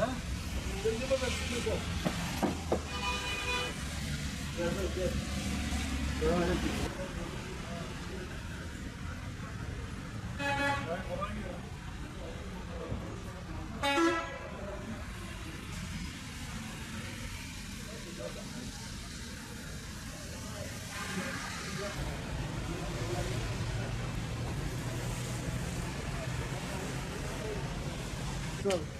Ha? Şimdi bana şükür bak. Gel gel. Devam et. Thank you.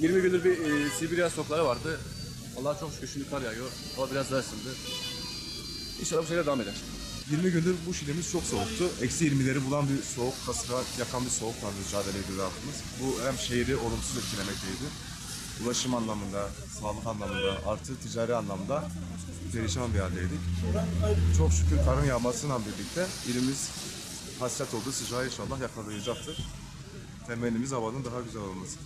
...20 gündür bir e, Sibirya stokları vardı. Allah çok şükür şimdi kar yağıyor. Hava biraz daha ısındı. İnşallah bu şekilde devam eder. 20 gündür bu şilemiz çok soğuktu. Eksi 20'leri bulan bir soğuk, kasıra yakan bir soğukla mücadele ediyordu halkımız. Bu hem şehri olumsuz etkilemekteydi. Ulaşım anlamında, sağlık anlamında, artı ticari anlamda perişan bir haldeydik. Çok şükür karın yağmasıyla birlikte ilimiz hasret olduğu sıcağı inşallah yakalayacaktır. Temennimiz havanın daha güzel olması.